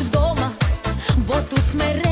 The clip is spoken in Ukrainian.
вдома, бо тут смерть.